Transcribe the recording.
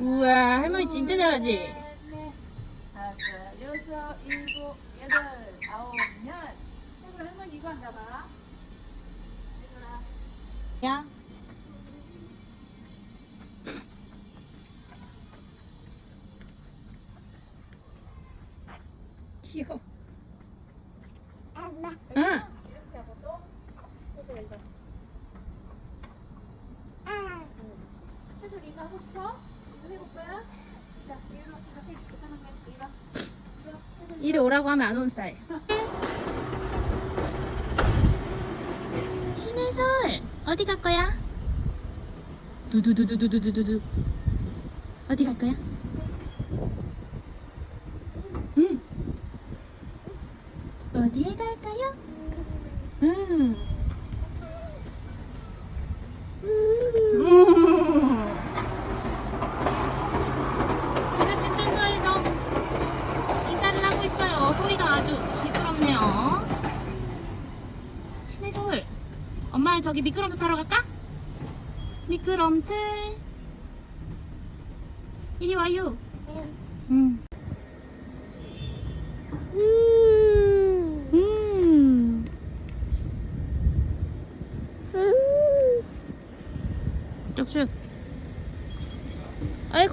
우와, 할머니 둘, 진짜 잘하지? 야. 귀여워. 응. 이리 오라고 하면 안온 스타일. 신혜솔 어디 갈 거야? 두두두두두두두두 어디 갈 거야? 어디에 갈까요? 음. 제가 센터에서 인사를 하고 있어요. 소리가 아주 시끄럽네요. 신혜솔, 엄마는 저기 미끄럼틀 타러 갈까? 미끄럼틀. 이리 와요. 응. 음. 음. 쭉쭉. 아이